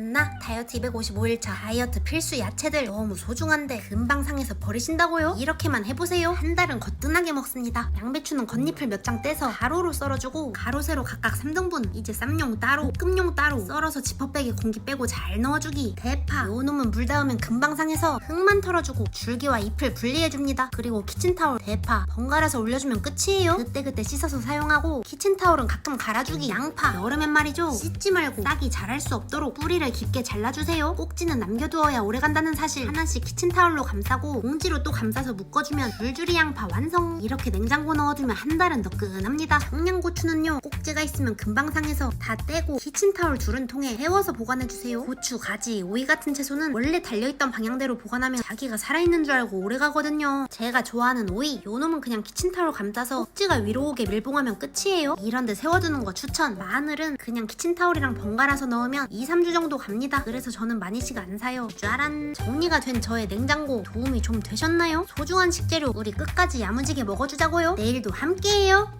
Mm. 나 다이어트 255일차 다이어트 필수 야채들 너무 소중한데 금방 상해서 버리신다고요? 이렇게만 해보세요. 한 달은 거뜬하게 먹습니다. 양배추는 겉잎을 몇 장 떼서 가로로 썰어주고 가로 세로 각각 3등분 이제 쌈용 따로 볶음용 따로 썰어서 지퍼백에 공기 빼고 잘 넣어주기 대파 요 놈은 물 닿으면 금방 상해서 흙만 털어주고 줄기와 잎을 분리해줍니다. 그리고 키친타올 대파 번갈아서 올려주면 끝이에요. 그때그때 씻어서 사용하고 키친타올은 가끔 갈아주기 양파 여름엔 말이죠 씻지 말고 싹이 자랄 수 없도록 뿌리를 깊게 잘라주세요. 꼭지는 남겨두어야 오래간다는 사실 하나씩 키친타올로 감싸고 봉지로 또 감싸서 묶어주면 줄줄이 양파 완성 이렇게 냉장고 넣어두면 한 달은 너끈합니다. 청양고추는요 꼭지가 있으면 금방 상해서 다 떼고 키친타올 두른 통에 데워서 보관해주세요. 고추, 가지, 오이 같은 채소는 원래 달려있던 방향대로 보관하면 자기가 살아있는 줄 알고 오래가거든요. 제가 좋아하는 오이 요 놈은 그냥 키친타올 감싸서 꼭지가 위로 오게 밀봉하면 끝이에요. 이런데 세워두는 거 추천 마늘은 그냥 키친타올이랑 번갈아서 넣으면 2, 3주 정도 갑니다. 그래서 저는 많이씩 안 사요. 짜란 정리가 된 저의 냉장고 도움이 좀 되셨나요? 소중한 식재료 우리 끝까지 야무지게 먹어주자고요. 내일도 함께해요.